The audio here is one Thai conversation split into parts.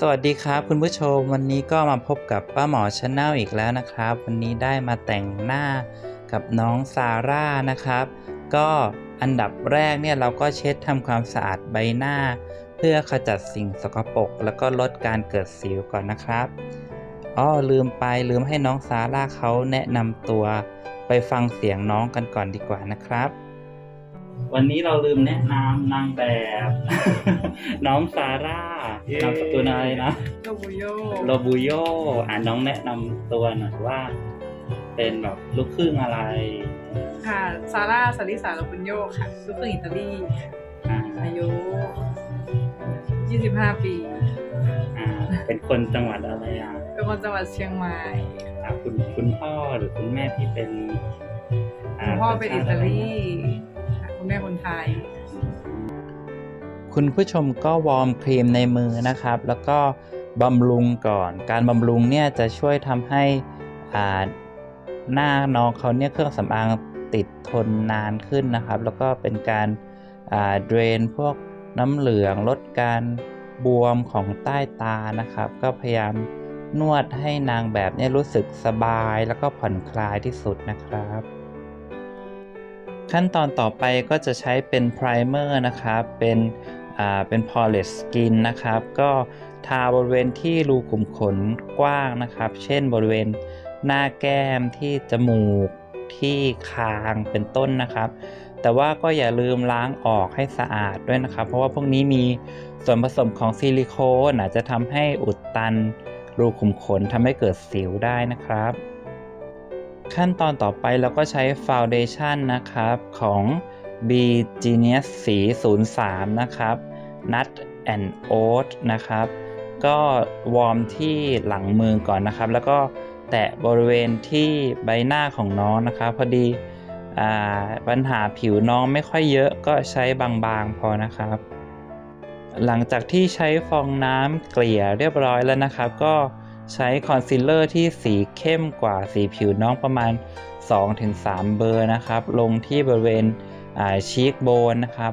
สวัสดีครับคุณผู้ชมวันนี้ก็มาพบกับป้าหมอชาแนลอีกแล้วนะครับ วันนี้ได้มาแต่งหน้ากับน้องซาร่านะครับ ก็อันดับแรกเนี่ยเราก็เช็ดทำความสะอาดใบหน้า เพื่อขจัดสิ่งสกปรกแล้วก็ลดการเกิดสิวก่อนนะครับอ๋อลืมไปลืมให้น้องซาร่าเขาแนะนำตัว ไปฟังเสียงน้องกันก่อนดีกว่านะครับ วันนี้เราลืมแนะนำนางแบบ น้องซาร่าเย้นามสกุลอะไรนะโลบุโยโรบูโยอ่าน้องแนะนำตัวหน่อยว่า เป็นแบบลูกครึ่งอะไร ค่ะ ซาร่าซาริสาโลบุโยค่ะ ลูกครึ่งอิตาลีอ่าอายุ 25 ปีอ่าเป็นคนจังหวัดอะไรอะ เป็นคนจังหวัดเชียงใหม่อ่าคุณคุณพ่อหรือคุณแม่ที่เป็นคุณพ่อเป็นอิตาลี คุณแม่คนไทย คุณผู้ชมก็วอร์มครีมในมือนะครับ แล้วก็บำรุงก่อน การบำรุงเนี่ยจะช่วยทำให้อ่าหน้าน้องเขาเนี่ยเครื่องสำอางติดทนนานขึ้นนะครับ แล้วก็เป็นการเดรนพวกน้ำเหลืองลดการบวมของใต้ตานะครับ ก็พยายามนวดให้นางแบบเนี่ยรู้สึกสบายแล้วก็ผ่อนคลายที่สุดนะครับ ขั้นตอนต่อไปก็จะใช้เป็นไพรเมอร์นะครับ เป็นอ่าเป็น polish skin นะครับ ก็ทาบริเวณที่รูขุมขนกว้างนะครับ เช่นบริเวณหน้าแก้มที่จมูกที่คางเป็นต้นนะครับ แต่ว่าก็อย่าลืมล้างออกให้สะอาดด้วยนะครับ เพราะว่าพวกนี้มีส่วนผสมของซิลิโคนอาจจะทำให้อุดตันรูขุมขนทำให้เกิดสิวได้นะครับ ขั้นตอนต่อไปเราก็ใช้ฟาวเดชันนะครับของ B Genius สี03 นะครับ Nut and Oat นะครับ ก็วอร์มที่หลังมือก่อนนะครับ แล้วก็แตะบริเวณที่ใบหน้าของน้องนะครับ พอดีปัญหาผิวน้องไม่ค่อยเยอะก็ใช้บางๆพอนะครับ หลังจากที่ใช้ฟองน้ำเกลี่ยเรียบร้อยแล้วนะครับ ก็ ใช้คอนซีลเลอร์ที่สีเข้มกว่าสีผิวน้องประมาณ 2-3 เบอร์นะครับ ลงที่บริเวณชีคโบนนะครับ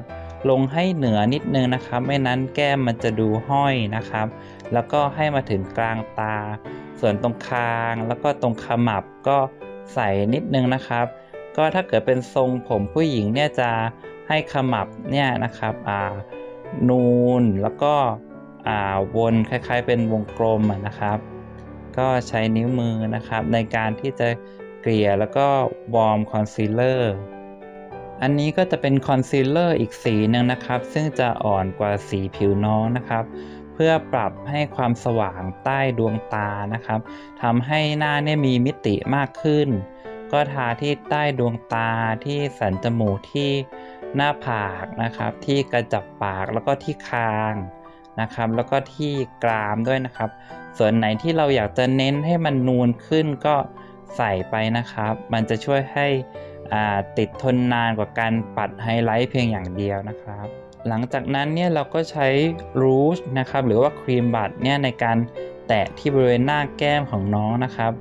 ลงให้เหนือนิดนึงนะครับ ไม่นั้นแก้มมันจะดูห้อยนะครับ แล้วก็ให้มาถึงกลางตา ส่วนตรงคาง แล้วก็ตรงขมับก็ใส่นิดนึงนะครับ ก็ถ้าเกิดเป็นทรงผมผู้หญิงเนี่ยจะให้ขมับเนี่ยนะครับนูนแล้วก็อ่าวนคล้ายๆเป็นวงกลมนะครับ ก็ใช้นิ้วมือนะครับ ในการที่จะเกลี่ยแล้วก็วอร์มคอนซีลเลอร์อันนี้ก็จะเป็นคอนซีลเลอร์อีกสีหนึ่งนะครับ ซึ่งจะอ่อนกว่าสีผิวน้องนะครับ เพื่อปรับให้ความสว่างใต้ดวงตานะครับทำให้หน้าเนี่ยมีมิติมากขึ้น ก็ทาที่ใต้ดวงตาที่สันจมูกที่หน้าผากนะครับ ที่กระจับปากแล้วก็ที่คางนะครับ แล้วก็ที่กรามด้วยนะครับ ส่วนไหนที่เราอยากจะเน้นให้มันนูนขึ้นก็ใส่ไปนะครับ มันจะช่วยให้ติดทนนานกว่าการปัดไฮไลท์เพียงอย่างเดียวนะครับ หลังจากนั้นเนี่ยเราก็ใช้รูชนะครับหรือว่าครีมบัตเนี่ยในการแตะที่บริเวณหน้าแก้มของน้องนะครับ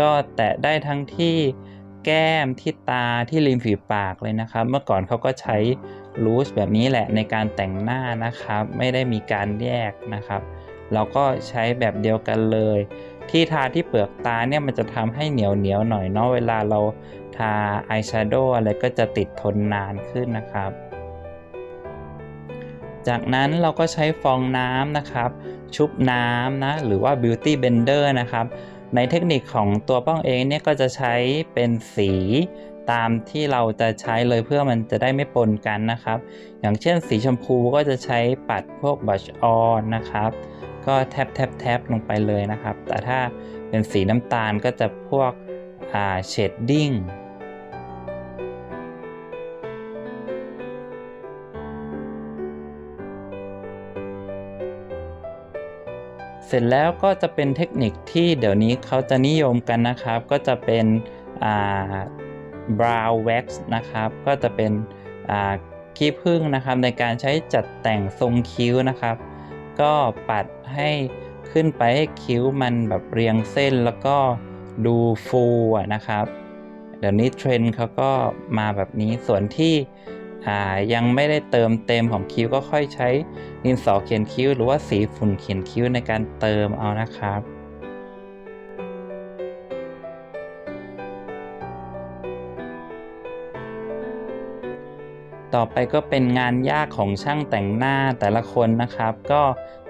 ก็แตะได้ทั้งที่แก้มที่ตาที่ริมฝีปากเลยนะครับ เมื่อก่อนเขาก็ใช้รูชแบบนี้แหละในการแต่งหน้านะครับ ไม่ได้มีการแยกนะครับ เราก็ใช้แบบเดียวกันเลย ที่ทาที่เปลือกตาเนี่ยมันจะทำให้เหนียวเหนียวหน่อยเนาะเวลาเราทาอายแชโดว์อะไรก็จะติดทนนานขึ้นนะครับ จากนั้นเราก็ใช้ฟองน้ำนะครับ ชุบน้ำนะหรือว่า beauty blender นะครับ ในเทคนิคของตัวป้องเองเนี่ยก็จะใช้เป็นสีตามที่เราจะใช้เลยเพื่อมันจะได้ไม่ปนกันนะครับ อย่างเช่นสีชมพูก็จะใช้ปัดพวกบัชออนนะครับ ก็แทบแทบแทบลงไปเลยนะครับ แต่ถ้าเป็นสีน้ำตาลก็จะพวกอ่าเชดดิ้งเสร็จแล้วก็จะเป็นเทคนิคที่เดี๋ยวนี้เขาจะนิยมกันนะครับ ก็จะเป็นอ่า brow wax นะครับ ก็จะเป็นอ่าขี้ผึ้งนะครับในการใช้จัดแต่งทรงคิ้วนะครับ ก็ปัดให้ขึ้นไปให้คิ้วมันแบบเรียงเส้นแล้วก็ดูฟูอะนะครับเดี๋ยวนี้เทรนด์เขาก็มาแบบนี้ส่วนที่อ่ายังไม่ได้เติมเต็มของคิ้วก็ค่อยใช้ดินสอเขียนคิ้ว หรือว่าสีฝุ่นเขียนคิ้วในการเติมเอานะครับ ต่อไปก็เป็นงานยากของช่างแต่งหน้าแต่ละคนนะครับ ก็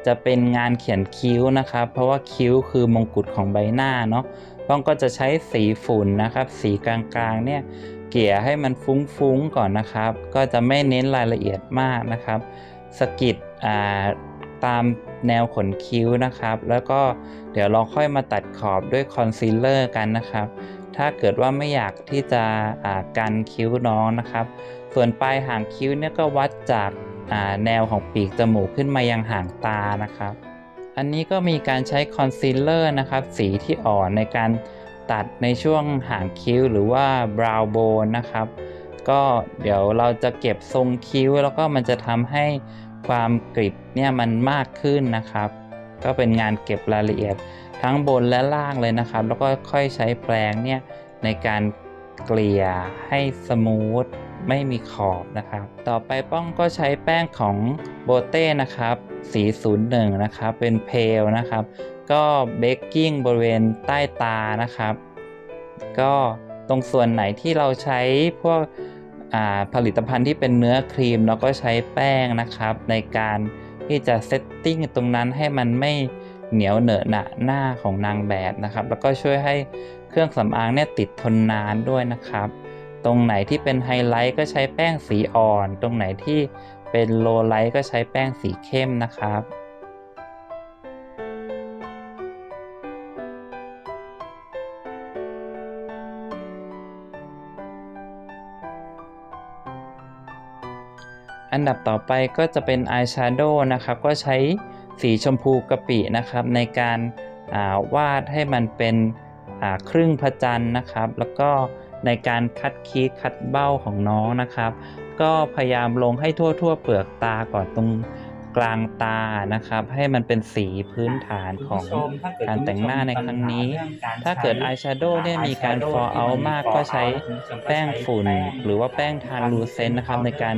จะเป็นงานเขียนคิ้วนะครับ เพราะว่าคิ้วคือมงกุฎของใบหน้าเนาะต้องก็จะใช้สีฝุ่นนะครับ สีกลางๆเนี่ยเกลี่ยให้มันฟุ้งๆก่อนนะครับ ก็จะไม่เน้นรายละเอียดมากนะครับสกิดตามแนวขนคิ้วนะครับ แล้วก็เดี๋ยวเราค่อยมาตัดขอบด้วยคอนซีลเลอร์กันนะครับ ถ้าเกิดว่าไม่อยากที่จะกันคิ้วน้องนะครับ ส่วนปลายหางคิ้วเนี่ยก็วัดจากาแนวของปีกจมูกขึ้นมายังหางตานะครับ อันนี้ก็มีการใช้คอนซีลเลอร์นะครับ สีที่อ่อนในการตัดในช่วงหางคิ้วหรือว่าบราวโบนนะครับ ก็เดี๋ยวเราจะเก็บทรงคิ้วแล้วก็มันจะทำให้ความกริบเนี่ยมันมากขึ้นนะครับ ก็เป็นงานเก็บรายละเอียดทั้งบนและล่างเลยนะครับ แล้วก็ค่อยใช้แปรงเนี่ยในการเกลี่ยให้สมูท ไม่มีขอบนะครับ ต่อไปป้องก็ใช้แป้งของโบเต้นะครับ สี 01 นะครับ เป็นเพลนะครับ ก็เบกกิ้งบริเวณใต้ตานะครับ ก็ตรงส่วนไหนที่เราใช้พวกผลิตภัณฑ์ที่เป็นเนื้อครีมเราก็ใช้แป้งนะครับ ในการที่จะเซตติ้งตรงนั้นให้มันไม่เหนียวเหนอะหนะหน้าของนางแบบนะครับ แล้วก็ช่วยให้เครื่องสำอางเนี่ยติดทนนานด้วยนะครับ ตรงไหนที่เป็นไฮไลท์ก็ใช้แป้งสีอ่อน ตรงไหนที่เป็นโลไลท์ก็ใช้แป้งสีเข้มนะครับอันดับต่อไปก็จะเป็นอายแชโดว์นะครับ ก็ใช้สีชมพูกะปินะครับ ในการาวาดให้มันเป็นครึ่งพระจันทร์นะครับ แล้วก็ ในการคัดคีดคัดเบ้าของน้องนะครับ ก็พยายามลงให้ทั่วๆเปลือกตาก่อนตรงกลางตานะครับ ให้มันเป็นสีพื้นฐานของการแต่งหน้าในครั้งนี้ ถ้าเกิดอายแชโดว์เนี่ยมีการ fall out มากก็ใช้แป้งฝุ่น หรือว่าแป้งทาลูเซนนะครับ ในการ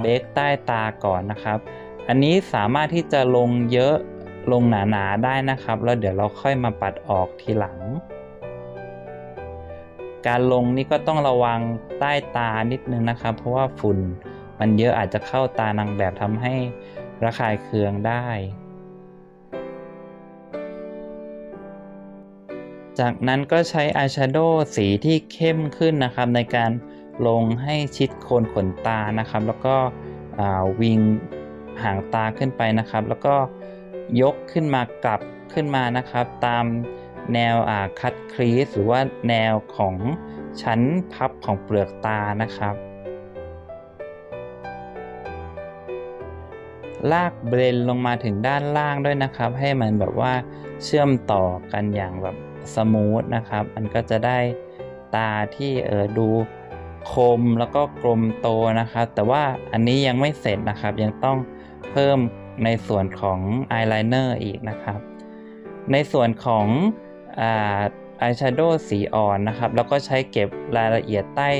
เบคใต้ตาก่อนนะครับ อันนี้สามารถที่จะลงเยอะลงหนาๆได้นะครับ แล้วเดี๋ยวเราค่อยมาปัดออกทีหลัง การลงนี่ก็ต้องระวังใต้ตานิดนึงนะครับ เพราะว่าฝุ่นมันเยอะอาจจะเข้าตานางแบบทำให้ระคายเคืองได้ จากนั้นก็ใช้อายแชโดว์สีที่เข้มขึ้นนะครับ ในการลงให้ชิดโคนขนตานะครับ แล้วก็วิงหางตาขึ้นไปนะครับ แล้วก็ยกขึ้นมากลับขึ้นมานะครับ ตาม แนวคัดครีสหรือว่าแนวของชั้นพับของเปลือกตานะครับลากเบรนลงมาถึงด้านล่างด้วยนะครับ ให้มันแบบว่าเชื่อมต่อกันอย่างแบบสมูทนะครับ มันก็จะได้ตาที่เออดูคมแล้วก็กลมโตนะครับ แต่ว่าอันนี้ยังไม่เสร็จนะครับ ยังต้องเพิ่มในส่วนของอายไลเนอร์อีกนะครับ ในส่วนของ อายแชโดว์สีอ่อนนะครับ แล้วก็ใช้เก็บรายละเอียดใต้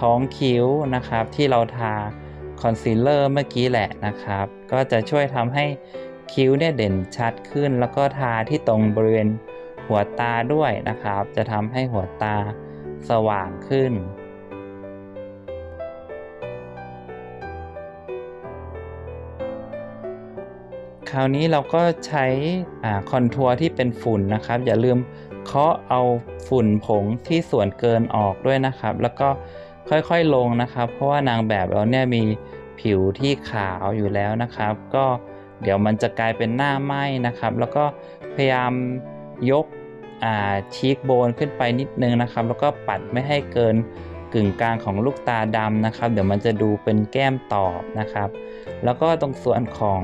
ท้องคิ้วนะครับ ที่เราทาคอนซีลเลอร์เมื่อกี้แหละนะครับ ก็จะช่วยทำให้คิ้วเนี่ยเด่นชัดขึ้น แล้วก็ทาที่ตรงบริเวณหัวตาด้วยนะครับ จะทำให้หัวตาสว่างขึ้น คราวนี้เราก็ใช้คอนทัวร์ที่เป็นฝุ่นนะครับ อย่าลืมเคาะเอาฝุ่นผงที่ส่วนเกินออกด้วยนะครับ แล้วก็ค่อยๆลงนะครับ เพราะว่านางแบบเราเนี่ยมีผิวที่ขาวอยู่แล้วนะครับ ก็เดี๋ยวมันจะกลายเป็นหน้าไหม้นะครับ แล้วก็พยายามยกชีกโบนขึ้นไปนิดนึงนะครับ แล้วก็ปัดไม่ให้เกินกึ่งกลางของลูกตาดำนะครับ เดี๋ยวมันจะดูเป็นแก้มตอบนะครับ แล้วก็ตรงส่วนของ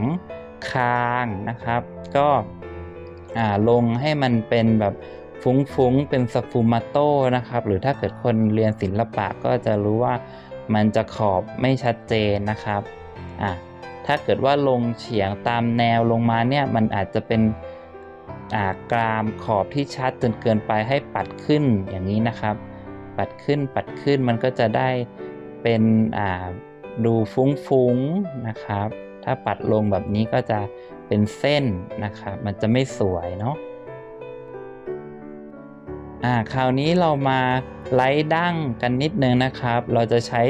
คางนะครับ ก็ลงให้มันเป็นแบบฟุ้งๆ เป็นสฟูมาโต้นะครับ หรือถ้าเกิดคนเรียนศิลปะก็จะรู้ว่ามันจะขอบไม่ชัดเจนนะครับอะถ้าเกิดว่าลงเฉียงตามแนวลงมาเนี่ยมันอาจจะเป็นกรามขอบที่ชัดจนเกินไปให้ปัดขึ้นอย่างนี้นะครับ ปัดขึ้นปัดขึ้นมันก็จะได้เป็นดูฟุ้งๆนะครับ ถ้าปัดลงแบบนี้ก็จะเป็นเส้นนะครับ มันจะไม่สวยเนาะอ่าคราวนี้เรามาไล่ดั้งกันนิดนึงนะครับ เราจะใช้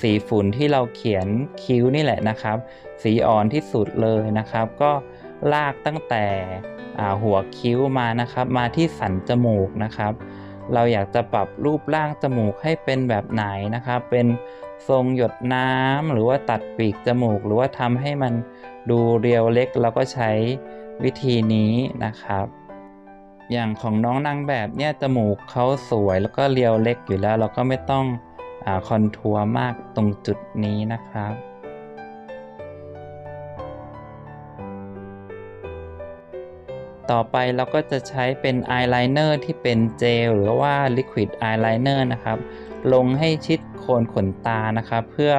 สีฝุ่นที่เราเขียนคิ้วนี่แหละนะครับ สีอ่อนที่สุดเลยนะครับ ก็ลากตั้งแต่อ่าหัวคิ้วมานะครับ มาที่สันจมูกนะครับ เราอยากจะปรับรูปร่างจมูกให้เป็นแบบไหนนะครับ เป็น ทรงหยดน้ำหรือว่าตัดปีกจมูก หรือว่าทำให้มันดูเรียวเล็กเราก็ใช้วิธีนี้นะครับ อย่างของน้องนางแบบเนี่ยจมูกเขาสวยแล้วก็เรียวเล็กอยู่แล้ว เราก็ไม่ต้องอคอนทัวร์มากตรงจุดนี้นะครับต่อไปเราก็จะใช้เป็นอายไลเนอร์ที่เป็นเจลหรือว่าลิควิดอายไลเนอร์นะครับ ลงให้ชิด คนขนตานะครับ เพื่อ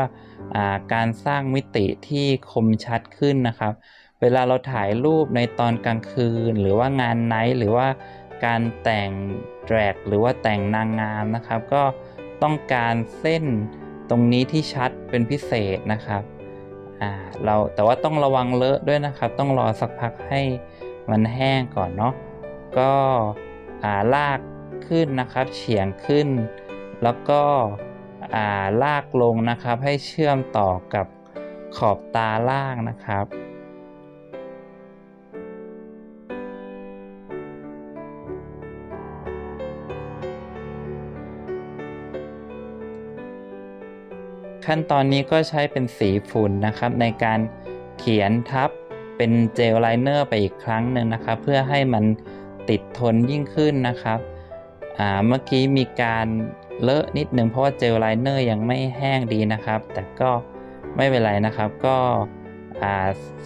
อาการสร้างมิติที่คมชัดขึ้นนะครับ เวลาเราถ่ายรูปในตอนกลางคืน หรือว่างานไนท์หรือว่าการแต่งแดรกหรือว่าแต่งนางงามนะครับ ก็ต้องการเส้นตรงนี้ที่ชัดเป็นพิเศษนะครับเราแต่ว่าต้องระวังเลอะด้วยนะครับ ต้องรอสักพักให้มันแห้งก่อนเนาะก็าลากขึ้นนะครับ เฉียงขึ้น แล้วก็ ลากลงนะครับ ให้เชื่อมต่อกับขอบตาล่างนะครับ ขั้นตอนนี้ก็ใช้เป็นสีฝุ่นนะครับ ในการเขียนทับเป็นเจลไลเนอร์ไปอีกครั้งหนึ่งนะครับ เพื่อให้มันติดทนยิ่งขึ้นนะครับเมื่อกี้มีการ เลอะนิดนึงเพราะว่าเจลไลเนอร์ยังไม่แห้งดีนะครับ แต่ก็ไม่เป็นไรนะครับก็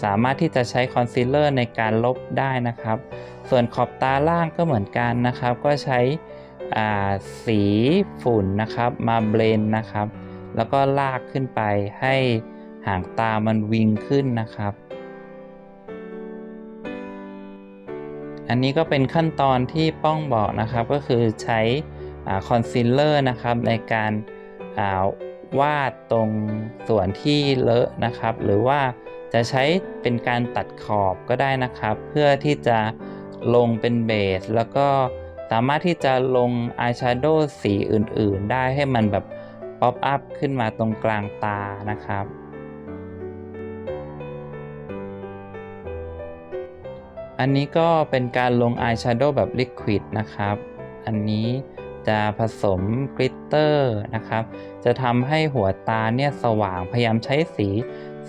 สามารถที่จะใช้คอนซีลเลอร์ในการลบได้นะครับ ส่วนขอบตาล่างก็เหมือนกันนะครับ ก็ใช้สีฝุ่นนะครับมาเบลนด์นะครับ แล้วก็ลากขึ้นไปให้หางตามันวิงขึ้นนะครับ อันนี้ก็เป็นขั้นตอนที่ป้องบอกนะครับก็คือใช้ คอนซีลเลอร์นะครับในการวาดตรงส่วนที่เลอะนะครับ หรือว่าจะใช้เป็นการตัดขอบก็ได้นะครับ เพื่อที่จะลงเป็นเบส แล้วก็สามารถที่จะลงอายแชโดว์สีอื่นๆ ได้ให้มันแบบป๊อปอัพขึ้นมาตรงกลางตานะครับ อันนี้ก็เป็นการลงอายแชโดว์แบบลิควิดนะครับ อันนี้ จะผสมกลิตเตอร์นะครับ จะทำให้หัวตาเนี่ยสว่างพยายามใช้สี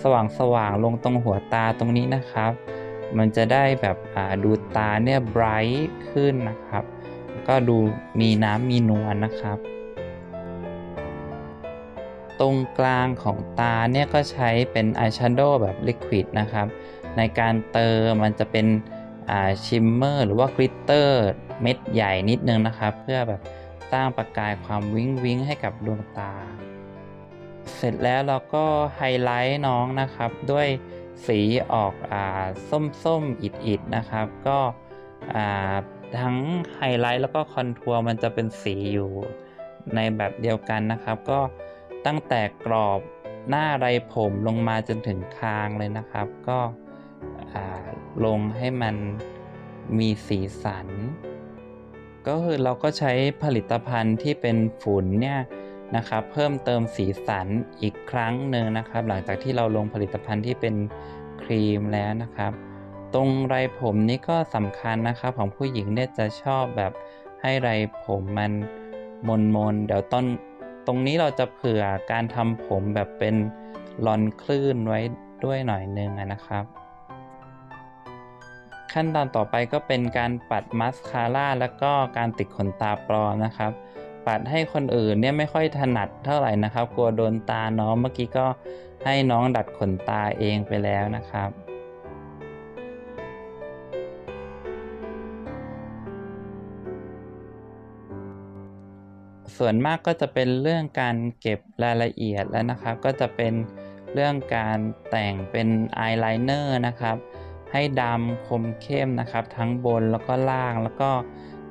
สว่างสว่างลงตรงหัวตาตรงนี้นะครับ มันจะได้แบบดูตาเนี่ยไบรท์ขึ้นนะครับ ก็ดูมีน้ำมีนวลนะครับ ตรงกลางของตาเนี่ยก็ใช้เป็นอายแชโดว์แบบลิควิดนะครับ ในการเติมมันจะเป็นชิมเมอร์หรือว่ากลิตเตอร์เม็ดใหญ่นิดนึงนะครับ เพื่อแบบ ร้างประกายความวิ้งวิ้งให้กับดวงตา เสร็จแล้วเราก็ไฮไลท์น้องนะครับ ด้วยสีออกอาส้มๆอิดนะครับ ก็ทั้งไฮไลท์แล้วก็คอนทัวร์มันจะเป็นสีอยู่ในแบบเดียวกันนะครับ ก็ตั้งแต่กรอบหน้าไรผมลงมาจนถึงคางเลยนะครับ ก็ลงให้มันมีสีสัน ก็คือเราก็ใช้ผลิตภัณฑ์ที่เป็นฝุ่นเนี่ยนะครับเพิ่มเติมสีสันอีกครั้งหนึ่งนะครับ หลังจากที่เราลงผลิตภัณฑ์ที่เป็นครีมแล้วนะครับ ตรงไรผมนี้ก็สำคัญนะครับ ของผู้หญิงเนี่ยจะชอบแบบให้ไรผมมันมนมนเดี๋ยวต้นตรงนี้เราจะเผื่อการทำผมแบบเป็นลอนคลื่นไว้ด้วยหน่อยนึงนะครับ ขั้นตอนต่อไปก็เป็นการปัดมัสคาร่าแล้วก็การติดขนตาปลอมนะครับ ปัดให้คนอื่นเนี่ยไม่ค่อยถนัดเท่าไหร่นะครับ กลัวโดนตาน้องเมื่อกี้ก็ให้น้องดัดขนตาเองไปแล้วนะครับส่วนมากก็จะเป็นเรื่องการเก็บรายละเอียดแล้วนะครับ ก็จะเป็นเรื่องการแต่งเป็นอายไลเนอร์นะครับ ให้ดำคมเข้มนะครับ ทั้งบนแล้วก็ล่างแล้วก็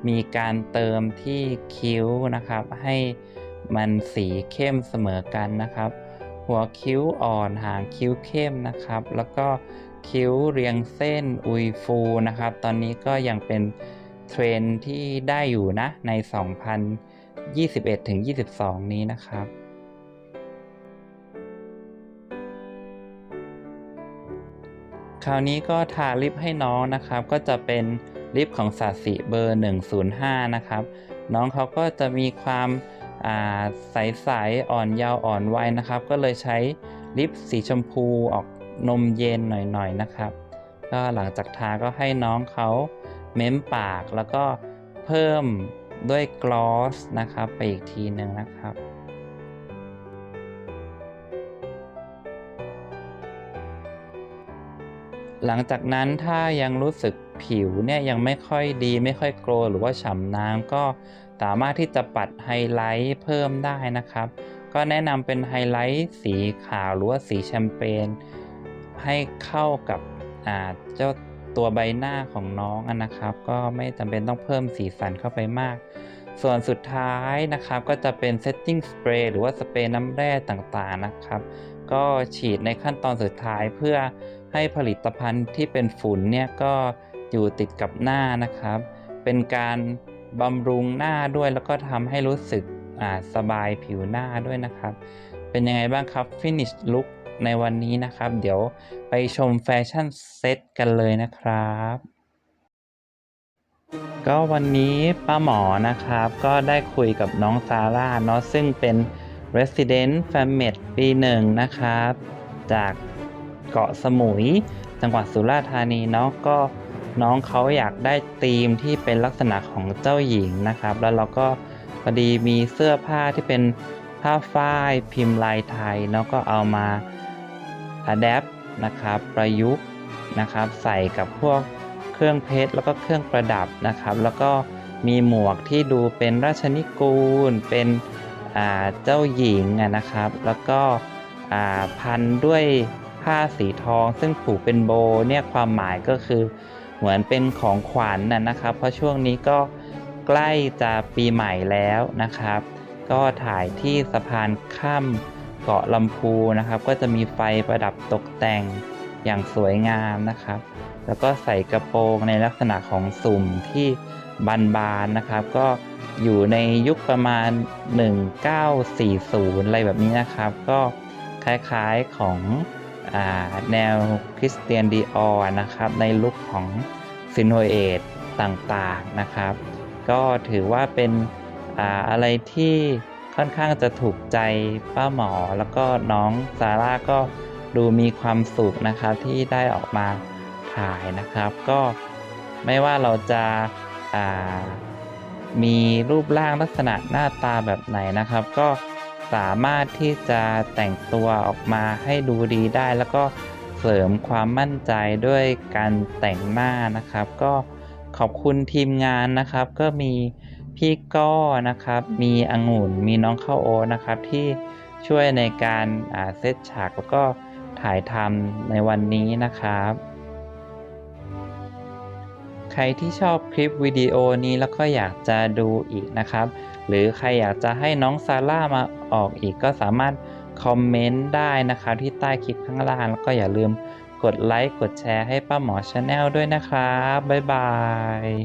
มีการเติมที่คิ้วนะครับ ให้มันสีเข้มเสมอกันนะครับ หัวคิ้วอ่อนหางคิ้วเข้มนะครับ แล้วก็คิ้วเรียงเส้นอุยฟูนะครับ ตอนนี้ก็ยังเป็นเทรนที่ได้อยู่นะใน 2021-22 นี้นะครับ คราวนี้ก็ทาลิปให้น้องนะครับ ก็จะเป็นลิปของสาสิเบอร์ 105 นะครับ น้องเขาก็จะมีความาใสๆอ่อนเยาว์อ่อนวัยนะครับ ก็เลยใช้ลิปสีชมพูออกนมเย็นหน่อยๆนะครับ ก็หลังจากทาก็ให้น้องเขาเม้มปากแล้วก็เพิ่มด้วยกลอสนะครับ ไปอีกทีหนึ่งนะครับ หลังจากนั้นถ้ายังรู้สึกผิวเนี่ยยังไม่ค่อยดีไม่ค่อยโกลหรือว่าฉ่ำน้ำก็สามารถที่จะปัดไฮไลท์เพิ่มได้นะครับ ก็แนะนำเป็นไฮไลท์สีขาวหรือว่าสีแชมเปญให้เข้ากับเจ้าตัวใบหน้าของน้องนะครับ ก็ไม่จำเป็นต้องเพิ่มสีสันเข้าไปมาก ส่วนสุดท้ายนะครับก็จะเป็น setting spray หรือว่าสเปรย์น้ำแร่ต่างๆนะครับ ก็ฉีดในขั้นตอนสุดท้ายเพื่อ ให้ผลิตภัณฑ์ที่เป็นฝุ่นเนี่ยก็อยู่ติดกับหน้านะครับ เป็นการบำรุงหน้าด้วยแล้วก็ทำให้รู้สึกสบายผิวหน้าด้วยนะครับ เป็นยังไงบ้างครับ finish look ในวันนี้นะครับ เดี๋ยวไปชมแฟชั่นเซตกันเลยนะครับ ก็วันนี้ป้าหมอนะครับ ก็ได้คุยกับน้องซาร่าเนาะซึ่งเป็น Resident f a m e d ปีหนึ่งนะครับ จาก เกาะสมุย จังหวัดสุราษฎร์ธานีเนาะก็น้องเขาอยากได้ธีมที่เป็นลักษณะของเจ้าหญิงนะครับ แล้วเราก็พอดีมีเสื้อผ้าที่เป็นผ้าฝ้ายพิมพ์ลายไทยเนาะก็เอามา adapt นะครับประยุกต์นะครับใส่กับพวกเครื่องเพชรแล้วก็เครื่องประดับนะครับ แล้วก็มีหมวกที่ดูเป็นราชนิกูล เป็นเจ้าหญิงนะครับ แล้วก็พันด้วย ผ้าสีทอง ซึ่งผูกเป็นโบเนี่ยความหมายก็คือ เหมือนเป็นของขวัญนนะนะครับ เพราะช่วงนี้ก็ใกล้จะปีใหม่แล้วนะครับ ก็ถ่ายที่สะพานข้ามเกาะลำพูนะครับ ก็จะมีไฟประดับตกแต่งอย่างสวยงามนะครับ แล้วก็ใส่กระโปรงในลักษณะของสุ่มที่บานๆนะครับ ก็อยู่ในยุคประมาณ 1940 อะไรแบบนี้นะครับ ก็คล้ายๆของ แนวคริสเตียนดีออนะครับ ในลุคของซินโฮเอตต่างๆนะครับ ก็ถือว่าเป็นออะไรที่ค่อนข้างจะถูกใจป้าหมอ แล้วก็น้องซาร่าก็ดูมีความสุขนะครับที่ได้ออกมาถ่ายนะครับ ก็ไม่ว่าเราจะามีรูปร่างลักษณะหน้าตาแบบไหนนะครับ ก็ สามารถที่จะแต่งตัวออกมาให้ดูดีได้ แล้วก็เสริมความมั่นใจด้วยการแต่งหน้านะครับ ก็ขอบคุณทีมงานนะครับ ก็มีพี่ก้อนะครับ มีองุ่น มีน้องข้าวโอนะครับ ที่ช่วยในการเซตฉากแล้วก็ถ่ายทำในวันนี้นะครับ ใครที่ชอบคลิปวิดีโอนี้แล้วก็อยากจะดูอีกนะครับ หรือใครอยากจะให้น้องซาร่ามา ออกอีกก็สามารถคอมเมนต์ได้นะครับที่ใต้คลิปข้างล่าง แล้วก็อย่าลืมกดไลค์กดแชร์ให้ป้าหมอชาแนลด้วยนะครับ บ๊ายบาย